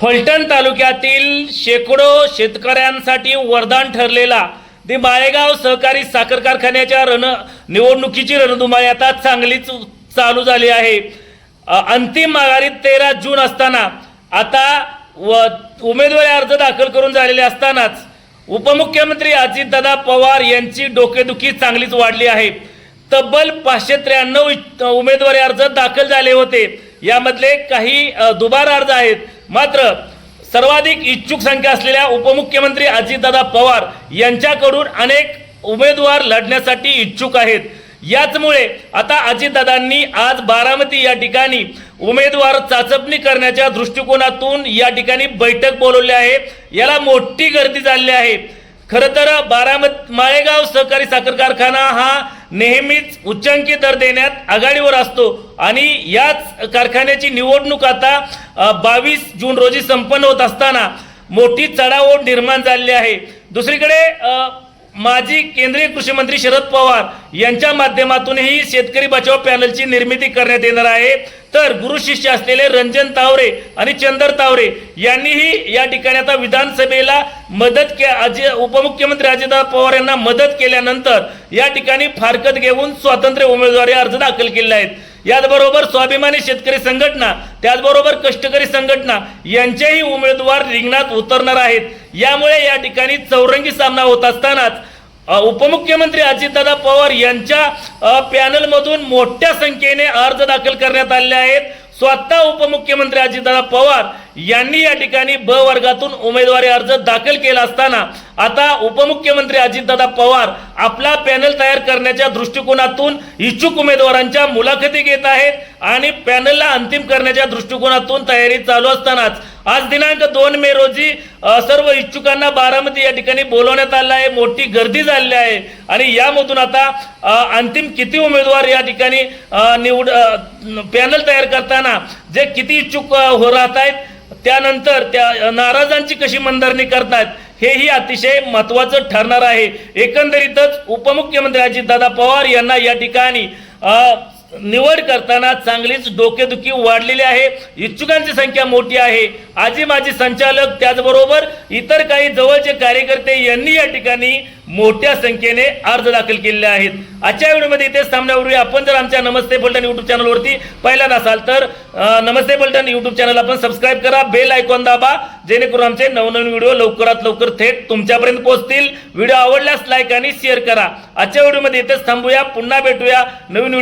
फलटण तालुक्यातील शेकडो शेतकऱ्यांसाठी वरदान ठरलेला ते माळेगाव सहकारी साखर कारखान्याच्या रण निवडणुकीची रणधुमाळी आता चांगलीच चालू झाली आहे. अंतिम माघारीत तेरा जून असताना आता व उमेदवारी अर्ज दाखल करून झालेले असतानाच उपमुख्यमंत्री अजितदादा पवार यांची डोकेदुखी चांगलीच वाढली आहे. तब्बल पाचशे त्र्याण्णव इ- उमेदवारी अर्ज दाखल झाले होते. यामधले काही दुबार अर्ज आहेत. मात्र सर्वाधिक इच्छुक संख्या असलेल्या उपमुख्यमंत्री अजितदादा पवार यांच्याकडून अनेक उमेदवार लढण्यासाठी इच्छुक आहेत. याचमुळे आता अजितदादांनी आज बारामती या ठिकाणी उमेदवार चाचपणी करण्याच्या दृष्टिकोनातून या ठिकाणी बैठक बोलवली आहे. याला मोठी गर्दी झाली आहे. खरं तर बारामत माळेगाव सहकारी साखर कारखाना हा नेहमीच उच्चांकी दर देण्यात आघाडीवर असतो. आणि याच कारखान्याची निवडणूक आता बावीस जून रोजी संपन्न होत असताना मोठी चढाओढ निर्माण झालेली आहे. दुसरीकडे माजी केंद्रीय कृषी मंत्री शरद पवार यांच्या माध्यमातूनही शेतकरी बचाव पॅनलची निर्मिती करण्यात येणार आहे. तर गुरु शिष्य असलेले रंजन तावरे आणि चंदर तावरे यांनीही या ठिकाणी आता विधानसभेला मदत के अजय उपमुख्यमंत्री अजितदादा पवार यांना मदत केल्यानंतर या ठिकाणी फारकत घेऊन स्वातंत्र्य उमेदवारी अर्ज दाखल केले आहेत. याचबरोबर स्वाभिमानी शेतकरी संघटना त्याचबरोबर कष्टकरी संघटना यांचेही उमेदवार रिंगणात उतरणार आहेत. यामुळे या ठिकाणी चौरंगी सामना होत असतानाच उपमुख्यमंत्री अजितदादा पवार यांच्या पॅनलमधून मोठ्या संख्येने अर्ज दाखल करण्यात आले आहेत. स्वतः उपमुख्यमंत्री अजितदादा पवार यांनी या ठिकाणी ब वर्गातून उमेदवारी अर्ज दाखल केला असताना आता उपमुख्यमंत्री अजितदादा पवार आपला पॅनल तयार करण्याच्या दृष्टिकोनातून इच्छुक उमेदवारांच्या मुलाखती घेत आहेत आणि पॅनलला अंतिम करण्याच्या दृष्टिकोनातून तयारी चालू असतानाच आज दिनांक दोन मे रोजी सर्व इच्छुकांना बारामती या ठिकाणी बोलवण्यात आलं आहे. मोठी गर्दी झालेली आहे. आणि यामधून आता अंतिम किती उमेदवार या ठिकाणी निवड पॅनल तयार करताना जे किती इच्छुक हो राहत आहेत त्यानंतर त्या नाराजांची कशी मंदारणी करतात हेही अतिशय महत्वाचं ठरणार आहे. एकंदरीतच उपमुख्यमंत्री अजितदादा पवार यांना या ठिकाणी निवड करताना चांगलीच डोकेदुखी वाढलेली आहे. इच्छुकांची संख्या मोठी आहे. आजी माजी संचालक त्याचबरोबर इतर काही जवळचे कार्यकर्ते यांनी या ठिकाणी मोठ्या संख्येने अर्ज दाखल केलेले आहेत. आजच्या व्हिडिओमध्ये इथेच थांबण्यापूर्वी आपण जर आमच्या नमस्ते पलटण युट्यूब चॅनलवरती पहिल्यांदा नसाल तर नमस्ते पलटण युट्यूब चॅनल आपण सबस्क्राईब करा. बेल आयकॉन दाबा. जेणेकरून आमचे नवनवीन व्हिडिओ लवकरात लवकर थेट तुमच्यापर्यंत पोहोचतील. व्हिडिओ आवडल्यास लाईक आणि शेअर करा. आजच्या व्हिडिओमध्ये इथेच थांबूया. पुन्हा भेटूया. नवीन